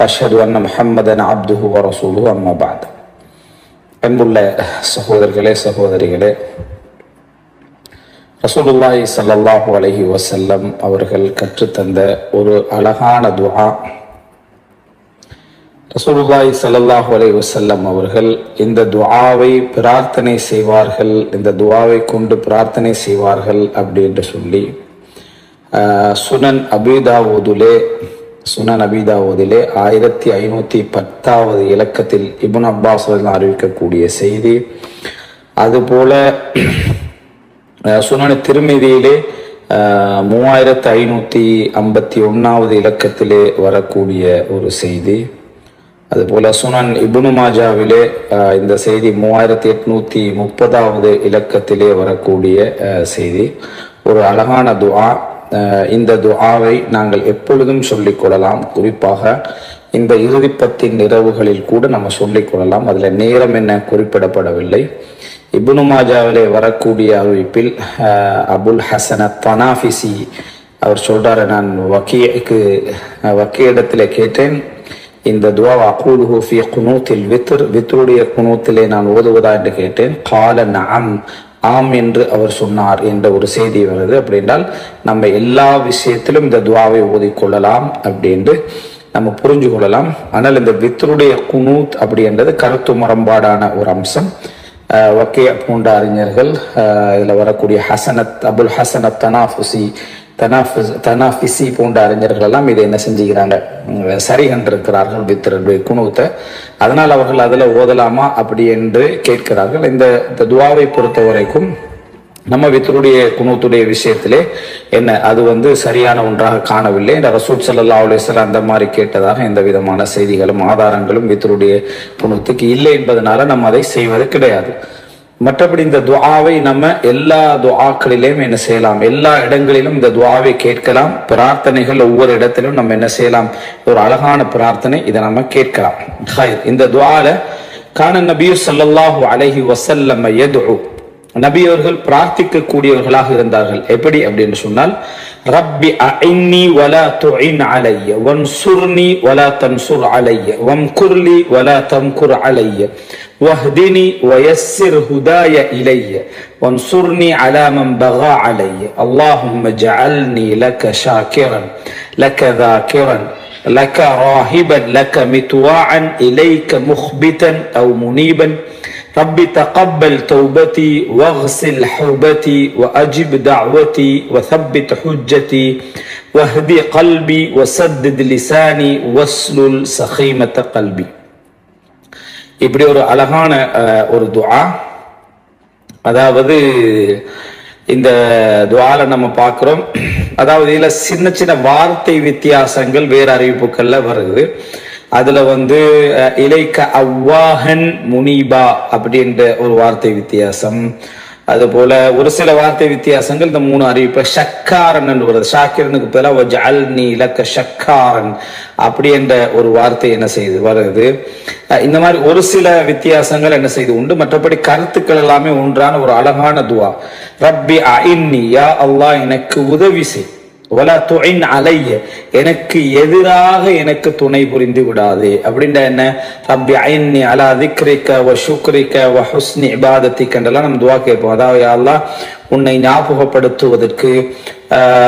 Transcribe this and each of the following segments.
அஷது அன்ன முஹம்மதன் அப்துஹு வரசூலு அம்மபாத் அன்புள்ள சகோதரர்களே சகோதரிகளே ரசூலுல்லாஹி சல்லாஹு அலஹி வசல்லம் அவர்கள் கற்றுத்தந்த ஒரு அழகான துஆ. ரசூலுல்லாஹி சல்லாஹு அலை வசல்லம் அவர்கள் இந்த துவாவை பிரார்த்தனை செய்வார்கள் இந்த துவாவை கொண்டு பிரார்த்தனை செய்வார்கள் அப்படின்று சொல்லி சுனன் அபிதாவூதுலே சுனன் அபிதாவூதிலே ஆயிரத்தி ஐநூற்றி பத்தாவது இலக்கத்தில் இபுன் அப்பாஸ் அறிவிக்கக்கூடிய செய்தி. அதுபோல அஹ் சுனன திருமதியிலே மூவாயிரத்து ஐநூற்றி ஐம்பத்தி ஒன்றாவது இலக்கத்திலே வரக்கூடிய ஒரு செய்தி. அதுபோல சுனன் இபுனு மாஜாவிலே இந்த செய்தி மூவாயிரத்தி எட்நூற்றி முப்பதாவது இலக்கத்திலே வரக்கூடிய செய்தி. ஒரு அழகான துவா இந்த துஆவை நாங்கள் எப்பொழுதும் சொல்லிக் கொள்ளலாம் குறிப்பாக இந்த இறுதிப்பத்தின் நிறவுகளில் கூட நம்ம சொல்லிக் கொள்ளலாம் அதில் நேரம் என்ன குறிப்பிடப்படவில்லை. இபுனு மாஜாவிலே வரக்கூடிய அறிவிப்பில் அஹ், அபுல் ஹசன தனாஃபிசி அவர் சொல்றாரு நான் வக்கீக்கு வக்கீடத்தில் கேட்டேன். இந்த துவா அகூல் ஃபி குனூத்தில் வித்ரு வித்ருடைய குனூத்திலே நான் ஓதுவதா? என்று கேட்டேன். கால நஅம். ஆம் என்று அவர் சொன்னார் என்ற ஒரு செய்தி வருது. அப்படி என்றால் நம்ம எல்லா விஷயத்திலும் இந்த துவாவை ஓதிக்கொள்ளலாம் அப்படின்ட்டு நம்ம புரிஞ்சு கொள்ளலாம். ஆனால் இந்த வித்தருடைய குனூத் அப்படி என்றது கருத்து முரண்பாடான ஒரு அம்சம். அஹ் வக்கே போன்ற அறிஞர்கள் இதில் வரக்கூடிய ஹசனத் அபுல் ஹசனத் தனாஃபுசி தனாஃபிசி போன்ற அறிஞர்கள் எல்லாம் இதை என்ன செஞ்சுக்கிறாங்க? சரி கண்டிருக்கிறார்கள் வித்திரனுடைய குணூத்தை. அதனால் அவர்கள் அதில் ஓதலாமா? அப்படி என்று கேட்கிறார்கள். இந்த துவாவை பொறுத்த வரைக்கும் நம்ம வித்தருடைய குணத்துடைய விஷயத்திலே என்ன அது வந்து சரியான ஒன்றாக காணவில்லை இந்த ரசூத் சல்லா அலுவலம் அந்த மாதிரி கேட்டதாக எந்த விதமான செய்திகளும் ஆதாரங்களும் வித்தருடைய குணத்துக்கு இல்லை என்பதனால நம்ம அதை செய்வது கிடையாது. மற்றபடி இந்த துவாவை நம்ம எல்லா துவாக்களிலும் என்ன செய்யலாம்? எல்லா இடங்களிலும் இந்த துவாவை கேட்கலாம். பிரார்த்தனைகள் ஒவ்வொரு இடத்திலும் நம்ம என்ன செய்யலாம்? ஒரு அழகான பிரார்த்தனை இதை நம்ம கேட்கலாம். இந்த துவால கான நபியு சல்லாஹூ அலஹி வசல்லம் யதுஉ. நபி அவர்கள் பிரார்த்திக்க கூடியவர்களாக இருந்தார்கள் எப்படி அப்படின்னு சொன்னால் ரப்பி அஇன்னி வலா துஇன் அலைய வன்சுர்னி வலா தன்சுர் அலைய வம்குர்லி வலா தம்குர் அலைய واهدني ويسر هداي إلي وانصرني على من بغى علي اللهم اجعلني لك شاكرا لك ذاكرا لك راهبا لك متواعا إليك مخبتا أو منيبا رب تقبل توبتي واغسل حوبتي واجب دعوتي وثبت حجتي واهدي قلبي وسدد لساني واسلل سخيمة قلبي இப்படி ஒரு அழகான அஹ், ஒரு துஆ அதாவது இந்த துவால நம்ம பார்க்கிறோம் அதாவது இதுல சின்ன சின்ன வார்த்தை வித்தியாசங்கள் வேறு அறிவிப்புகள்ல வருது அதுல வந்து இலைக்க அவ்வாஹன் முனிபா அப்படின்ற ஒரு வார்த்தை வித்தியாசம். அதுபோல ஒரு சில வார்த்தை வித்தியாசங்கள் இந்த மூணு அறிவிப்பு ஷக்காரன் என்று வருது. ஷாக்கிரனுக்கு பதிலாக ஜல் நீ இலக்க ஷக்காரன் அப்படி என்ற ஒரு வார்த்தை என்ன செய்து வருது. இந்த மாதிரி ஒரு சில வித்தியாசங்கள் என்ன செய்து உண்டு. மற்றபடி கருத்துக்கள் எல்லாமே ஒன்றான ஒரு அழகான துவா. ரப்பி அஇன்னி யா அல்லாஹ் எனக்கு உதவி செய். வலா துஇன் அலைய எனக்கு எதிராக எனக்கு துணை புரிந்து விடாது. அப்படின்ற என்ன? ரப்பி ஐன்னி அலா திக்ரிக்க வ ஷுக்ரிக்க வ ஹுஸ்னி இபாதத்திக் நம்ம துவா கேட்போம். அதாவது யா உன்னை ஞாபகப்படுத்துவதற்கு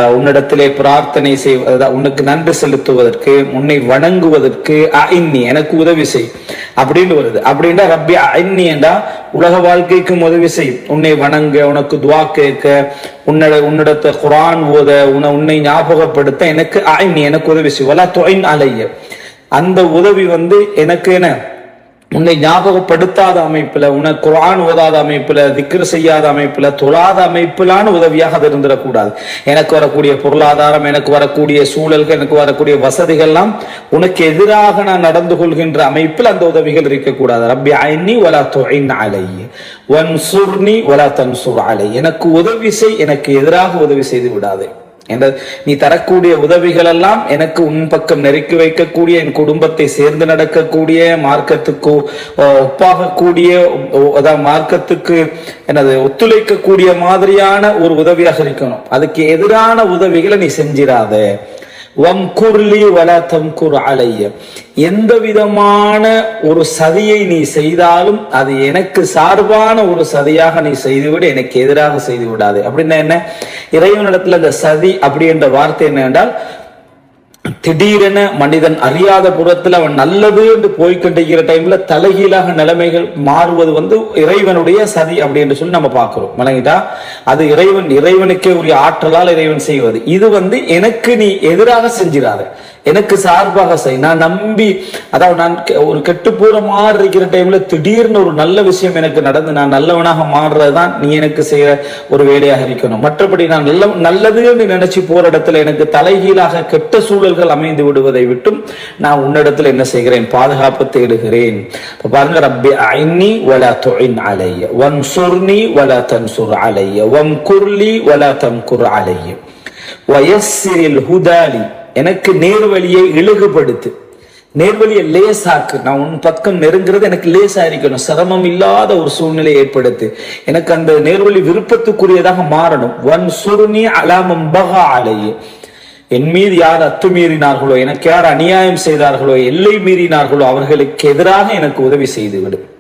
உன்னிடத்திலே பிரார்த்தனை செய்வதா உனக்கு நன்றி செலுத்துவதற்கு உன்னை வணங்குவதற்கு அஇன்னி எனக்கு உதவி செய். அப்படின்னு வருது. அப்படின்னா ரப்பி அஇன்னி என்றா உலக வாழ்க்கைக்கும் உதவி செய். உன்னை வணங்க உனக்கு துவா கேட்க உன்னட உன்னிடத்தை குரான் ஓத உன்னை உன்னை ஞாபகப்படுத்த எனக்கு அஇன்னி எனக்கு உதவி செய். வலா அலைய. அந்த உதவி வந்து எனக்கு என்ன? உன்னை ஞாபகப்படுத்தாத அமைப்புல உனக்கு குரான் ஓதாத அமைப்புல திக்ர் செய்யாத அமைப்புல தொழாத அமைப்பிலான உதவியாக அது இருந்துடக்கூடாது. எனக்கு வரக்கூடிய பொருளாதாரம் எனக்கு வரக்கூடிய சூழல்கள் எனக்கு வரக்கூடிய வசதிகள்லாம் உனக்கு எதிராக நான் நடந்து கொள்கின்ற அமைப்பில் அந்த உதவிகள் இருக்கக்கூடாது. ரப்பி ஐன்னி வலா துஇன் அலைய வன்சுர்னி வலா தன்சுர் அலை எனக்கு உதவி செய் எனக்கு எதிராக உதவி செய்து விடாதே. என்ற நீ தரக்கூடிய உதவிகள் எல்லாம் எனக்கு உன் பக்கம் நெருக்கி வைக்கக்கூடிய என் குடும்பத்தை சேர்ந்து நடக்கக்கூடிய மார்க்கத்துக்கு ஒப்பாகக்கூடிய அதாவது மார்க்கத்துக்கு எனது ஒத்துழைக்கக்கூடிய மாதிரியான ஒரு உதவியாக இருக்கணும். அதுக்கு எதிரான உதவிகளை நீ செஞ்சிடாதே வம்குர்லி வல தம்குர் அலைய. எந்த விதமான ஒரு சதியை நீ செய்தாலும் அது எனக்கு சார்பான ஒரு சதியாக நீ செய்துவிடு எனக்கு எதிராக செய்து விடாது அப்படின்னா என்ன? இறைவனிடத்துல இந்த சதி அப்படி என்ற வார்த்தை என்ன என்றால் திடீரென மனிதன் அறியாத புறத்தில் அவன் நல்லது என்று போய்கொண்டிருக்கிற டைம்ல தலைகீழாக நிலைமைகள் மாறுவது வந்து இறைவனுடைய சதி அப்படி என்று சொல்லி நம்ம பார்க்கிறோம். வணங்கிட்டா அது இறைவன் இறைவனுக்கே உரிய ஆற்றலால் இறைவன் செய்வது. இது வந்து எனக்கு நீ எதிராக செஞ்சிடாரு எனக்கு சார்பாக செய். நான் நம்பி அதாவது நான் கெ- ஒரு போற மாறி இருக்கிற டைம்ல திடீர்னு ஒரு நல்ல விஷயம் எனக்கு நடந்து நான் நல்லவனாக மாறுறதுதான் நீ எனக்கு செய்யற ஒரு வேலையாக இருக்கணும். மற்றபடி நான் நல்ல நல்லதுன்னு நினைச்சு போற இடத்துல எனக்கு தலைகீழாக கெட்ட சூழல்கள் அமைந்து விடுவதை விட்டும் நான் உன்னிடத்துல என்ன செய்கிறேன்? பாதுகாப்பு தேடுகிறேன். பாருங்க ரப்பி ஐனி வலா தொழின் அலைய. வன்சுர்னி வலா தன்சுர் அலைய. வம்குர்லி வலா தம்குர் அலைய. வயசிரில் ஹுதாலி. எனக்கு நேர்வழியை இழுகுபடுத்து. நேர்வழியை லேசாக்கு. நான் உன் பக்கம் நெருங்கிறது எனக்கு லேசா இருக்கணும் சிரமம் இல்லாத ஒரு சூழ்நிலையை ஏற்படுத்து. எனக்கு அந்த நேர்வழி விருப்பத்துக்குரியதாக மாறணும். வன் சுருணி அலாமம் பகா அலையே. என் மீது யார் அத்துமீறினார்களோ எனக்கு யார் அநியாயம் செய்தார்களோ எல்லை மீறினார்களோ அவர்களுக்கு எதிராக எனக்கு உதவி செய்துவிடும்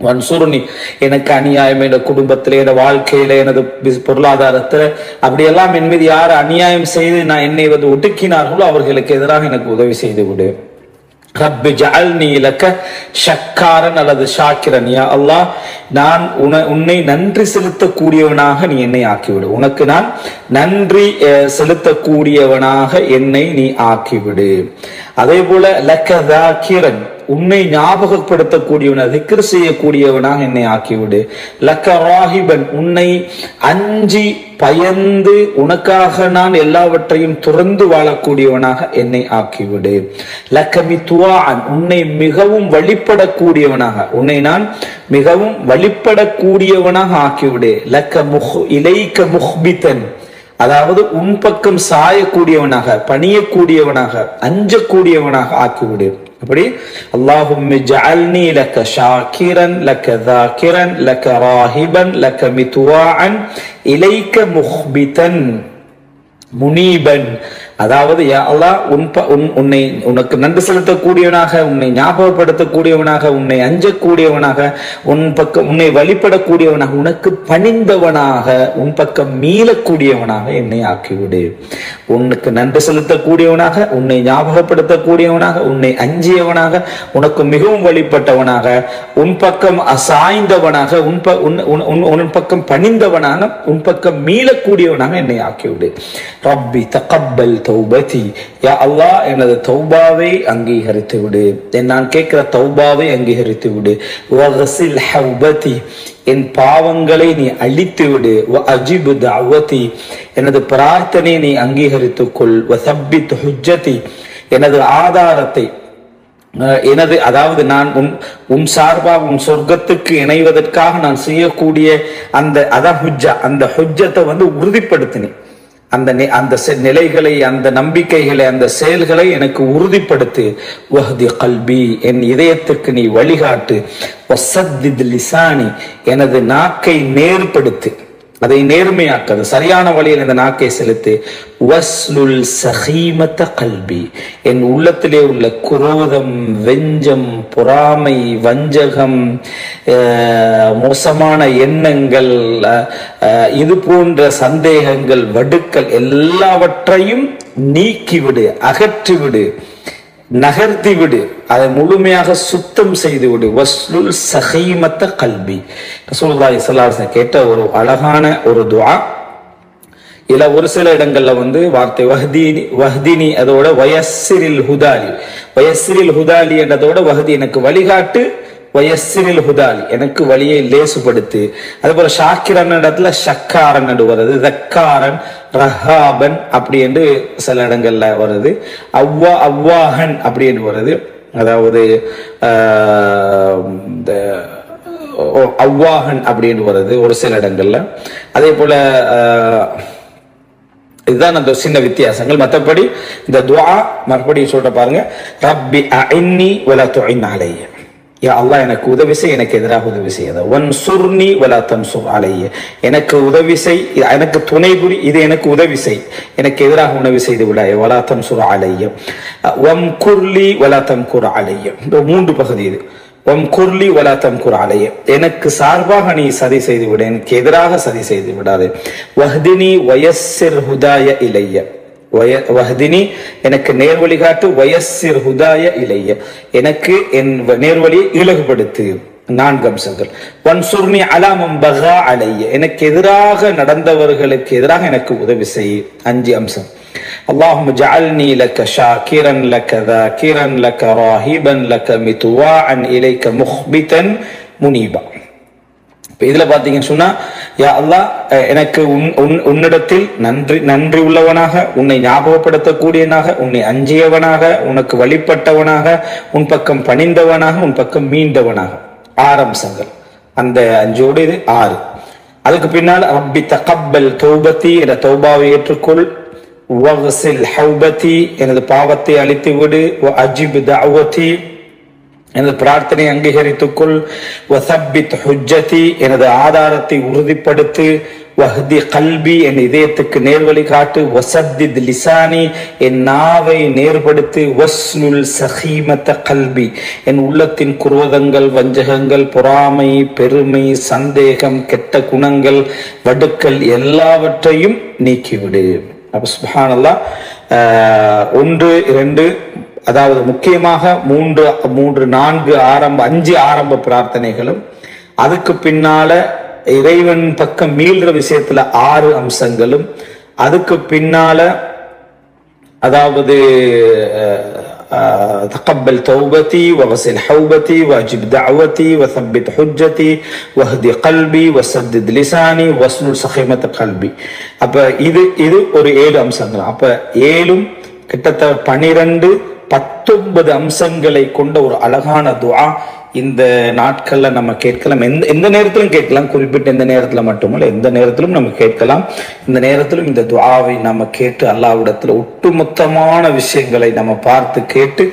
வன்சுருணி எனக்கு அநியாயம் என குடும்பத்தில் என் வாழ்க்கையில எனது பொருளாதாரத்துல அப்படியெல்லாம் என் மீது யார் அநியாயம் செய்து நான் என்னை வந்து ஒடுக்கினார்களோ அவர்களுக்கு எதிராக எனக்கு உதவி செய்து விடு. ரப்பி ஜஅல்னி லக்க ஷக்காரன் அல்லது ஷாக்கிரன். யா அல்லாஹ் நான் உன உன்னை நன்றி செலுத்தக்கூடியவனாக நீ என்னை ஆக்கிவிடு. உனக்கு நான் நன்றி அஹ், செலுத்தக்கூடியவனாக என்னை நீ ஆக்கிவிடு. அதே போல லக்க தாக்கிரன் உன்னை ஞாபகப்படுத்தக்கூடியவன திக்ர் செய்யக்கூடியவனாக என்னை ஆக்கிவிடு. லக்க ராஹிபன் உன்னை அஞ்சி பயந்து உனக்காக நான் எல்லாவற்றையும் துறந்து வாழக்கூடியவனாக என்னை ஆக்கிவிடு. லக்கமி துவான் உன்னை மிகவும் வழிபடக்கூடியவனாக உன்னை நான் மிகவும் வழிபடக்கூடியவனாக ஆக்கிவிடு. லக்க முஹ் இலைக்க முஹ்பித்தன் அதாவது உன் பக்கம் சாயக்கூடியவனாக பணியக்கூடியவனாக அஞ்சக்கூடியவனாக ஆக்கிவிடு. அப்படி அல்லாஹும் ஜஅல்னி லக்க ஷாக்கிரன் லக்க தாக்கிரன் லக்க ராஹிபன் லக்க மிதுவான் இலைக்க முஹ்பிதன் முனீபன் அதாவது அல்லாஹ் உன் ப- உன்- உன்னை உனக்கு நன்றி செலுத்தக்கூடியவனாக உன்னை ஞாபகப்படுத்தக்கூடியவனாக உன்னை அஞ்சக்கூடியவனாக உன் பக்கம் உன்னை வழிபடக்கூடியவனாக உனக்கு பணிந்தவனாக உன் பக்கம் மீளக்கூடியவனாக என்னை ஆக்கிவிடு. உனக்கு நன்றி செலுத்தக்கூடியவனாக உன்னை ஞாபகப்படுத்தக்கூடியவனாக உன்னை அஞ்சியவனாக உனக்கு மிகவும் வழிபட்டவனாக உன் பக்கம் அசாய்ந்தவனாக உன் ப- உன் உன் உன் பக்கம் பணிந்தவனாக உன் பக்கம் மீளக்கூடியவனாக என்னை ஆக்கிவிடு. ரப்பி தகப்பல் தௌபதி. யா அல்லாஹ் எனது தௌபாவை அங்கீகரித்து விடு. நான் கேட்கிற தௌபாவை அங்கீகரித்து விடு. வகசில் ஹௌபதி என் பாவங்களை நீ அழித்து விடு. வ அஜிபு தஅவதி. எனது பிரார்த்தனை நீ அங்கீகரித்துக்கொள் வ சப்பித் ஹுஜதி எனது ஆதாரத்தை எனது அதாவது நான் உன் உன் சார்பாக உன் சொர்க்கத்துக்கு இணைவதற்காக நான் செய்யக்கூடிய அந்த அதான் ஹுஜ்ஜா. அந்த ஹுஜ்ஜத்தை வந்து உறுதிப்படுத்தினேன். அந்த நி- அந்த செ- நிலைகளை அந்த நம்பிக்கைகளை அந்த செயல்களை எனக்கு உறுதிப்படுத்து. வஹதி கல்பி என் இதயத்துக்கு நீ வழிகாட்டு. வசத்தித் லிசானி எனது நாக்கை நேர்படுத்து. அதை நேர்மையாக்கு அது சரியான வழியில் இந்த நாக்கை செலுத்து. வஸ்லுல் சஹீமத்த கல்வி என் உள்ளத்திலே உள்ள குரோதம் வெஞ்சம் பொறாமை வஞ்சகம் அஹ், மோசமான எண்ணங்கள் அஹ், இது போன்ற சந்தேகங்கள் வடுக்கள் எல்லாவற்றையும் நீக்கிவிடு அகற்றிவிடு. நகர்த்தி விடு. அதை முழுமையாக சுத்தம் செய்து விடு. வஸ்லுல் சகைமத்த கல்வி ரசூலுல்லாஹி ஸல்லல்லாஹு கேட்ட ஒரு அழகான ஒரு துவா இல்ல ஒரு சில இடங்கள்ல வந்து வார்த்தை வஹ்தீனி வஹ்தினி அதோட வயசிரில் ஹுதாலி. வயசிரில் ஹுதாலி என்றதோட வஹதி எனக்கு வழிகாட்டு. வயசிரில் ஹுதாலி. எனக்கு வழியை லேசுபடுத்து. அதுபோல ஷாக்கிரன் இடத்துல ஷக்காரன் என்று வருது. தக்காரன் ரஹாபன் அப்படி என்று சில இடங்கள்ல வருது. அவ்வா அவ்வாஹன் அப்படி என்று வருது. அதாவது இந்த ஓ- அவ்வாஹன் அப்படின்னு வருது ஒரு சில இடங்கள்ல. அதே போல இதுதான் அந்த சின்ன வித்தியாசங்கள். மற்றபடி இந்த துவா மறுபடியும் சொல்ற பாருங்க. ரப்பி அன்னி வலா துஇன் யா அல்லாஹ் எனக்கு உதவி செய் எனக்கு எதிராக உதவி செய்யாத ஒன் சுர்னி வலா தன்சுர் அலைய எனக்கு உதவி செய் எனக்கு துணை புரி இது எனக்கு உதவி செய். எனக்கு எதிராக உணவு செய்து விடாய வலா தன்சுர் அலைய வம் குர்லி வலா தம்குர் அலைய இந்த மூன்று பகுதி இது. வம் குர்லி வலாத்தம் தம்குர் எனக்கு சார்பாக நீ சதி செய்து விட எனக்கு எதிராக சதி செய்து விடாதே. வஹ்தினி வயசிர் ஹுதாய இலைய வய வஹ்தினி எனக்கு நேர்வழி காட்டு வயஸ்ஸிர் ஹுதாய இலைய எனக்கு என் வ- நேர்வழியை இலகுபடுத்து நான்கு அம்சங்கள் வன்சுர்னி அலாமம் பகா அலைய எனக்கு எதிராக நடந்தவர்களுக்கு எதிராக எனக்கு உதவி செய் அஞ்சு அம்சம் اللهم اجعلني لك شاكرا لك ذاكرا لك راهبا لك متواعا اليك مخبتا منيبا இப்போ இதில் பார்த்தீங்கன்னு சொன்னால் யா அல்லா எனக்கு உன் உன்- உன்னிடத்தில் நன்றி நன்றி உள்ளவனாக உன்னை ஞாபகப்படுத்தக்கூடியவனாக உன்னை அஞ்சியவனாக உனக்கு வழிபட்டவனாக உன் பக்கம் பணிந்தவனாக உன் பக்கம் மீண்டவனாக. ஆரம்சங்கள் அந்த அஞ்சோடு இது ஆறு. அதுக்கு பின்னால் ரப்பி தகப்பல் தௌபத்தி என்ற தௌபாவை ஏற்றுக்கொள். வகசில் எனது பாவத்தை அழித்து விடு அஜிப் தஅவதி எனது பிரார்த்தனை அங்கீகரித்துக்கொள். வசப்பித் ஹுஜ்ஜதி எனது ஆதாரத்தை உறுதிப்படுத்து. வஹதி கல்வி என் இதயத்துக்கு நேர்வழி காட்டு. வசத்தித் லிசானி என் நாவை நேர்படுத்து. வஸ்னுல் சஹீமத்த கல்வி என் உள்ளத்தின் குரோதங்கள் வஞ்சகங்கள் பொறாமை பெருமை சந்தேகம் கெட்ட குணங்கள் வடுக்கள் எல்லாவற்றையும் நீக்கிவிடு. அப்ப சுபானல்லா ஒன்று இரண்டு அதாவது முக்கியமாக மூன்று மூன்று நான்கு ஆரம்ப அஞ்சு ஆரம்ப பிரார்த்தனைகளும் அதுக்கு பின்னால இறைவன் பக்கம் மீள்ற விஷயத்துல ஆறு அம்சங்களும் அதுக்கு பின்னால அதாவது تقبل توبتي وغسل حوبتي واجب دعوتي وثبت حجتي واهدي قلبي وسدد لساني واسلل سخيمة قلبي அப்ப இது இது ஒரு ஏழு அம்சங்கள் அப்ப ஏழும் கிட்டத்தட்ட பனிரெண்டு பத்தொன்பது அம்சங்களை கொண்ட ஒரு அழகான துவா இந்த நாட்கள்ல நம்ம கேட்கலாம். எந்த எந்த நேரத்திலும் கேட்கலாம். குறிப்பிட்ட எந்த நேரத்துல மட்டுமல்ல எந்த நேரத்திலும் நம்ம கேட்கலாம். இந்த நேரத்திலும் இந்த துவாவை நம்ம கேட்டு அல்லாவிடத்துல ஒட்டுமொத்தமான விஷயங்களை நம்ம பார்த்து கேட்டு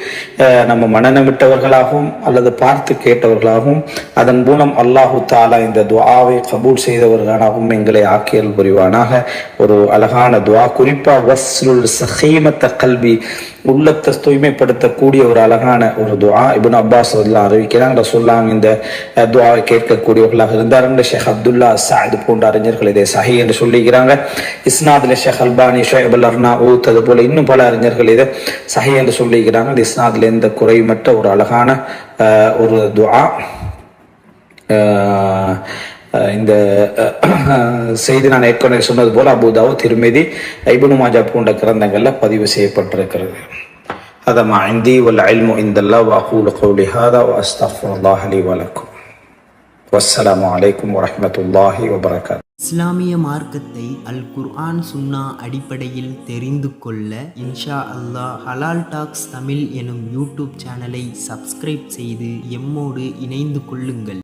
நம்ம மனநமிட்டவர்களாகவும் அல்லது பார்த்து கேட்டவர்களாகவும் அதன் மூலம் அல்லாஹு தாலா இந்த துவாவை கபூல் செய்தவர்களாகவும் எங்களை ஆக்கியல் புரிவானாக. ஒரு அழகான துவா குறிப்பா வஸ்ருல் சஹீமத்த கல்வி உள்ளத்தை தூய்மைப்படுத்தக்கூடிய ஒரு அழகான ஒரு துவா. இப்னு அப்பாஸ் ரலியல்லாஹு அறிவிக்கிறாங்க ரசூலுல்லாஹ் இந்த துவாவை துஆவை கேட்கக்கூடியவர்களாக இருந்தார்கள் ஷேக் அப்துல்லா சாயித் போன்ற அறிஞர்கள் இதை சஹி என்று சொல்லிக்கிறாங்க இஸ்னாத்ல ஷேக் அல்பானி ஷோயப் அல் அர்னாஊத் அது போல இன்னும் பல அறிஞர்கள் இதை சஹி என்று சொல்லிக்கிறாங்க இந்த இஸ்னாதுல எந்த குறைமற்ற ஒரு அழகான ஒரு துவா இந்த செய்தி நான் ஏற்கனவே சொன்னது போல அபுதாவோ திருமதி ஐபுனு மாஜா போன்ற கிரந்தங்களில் பதிவு செய்யப்பட்டிருக்கிறது. هذا ما عندي والعلم عند الله وأقول قولي هذا وأستغفر الله لي ولكم والسلام عليكم ورحمة الله وبركاته இஸ்லாமிய மார்க்கத்தை அல் குர்ஆன் சுன்னா அடிப்படையில் தெரிந்து கொள்ள இன்ஷா அல்லாஹ் ஹலால் டாக்ஸ் தமிழ் எனும் யூடியூப் சேனலை சப்ஸ்கிரைப் செய்து எம்மோடு இணைந்து கொள்ளுங்கள்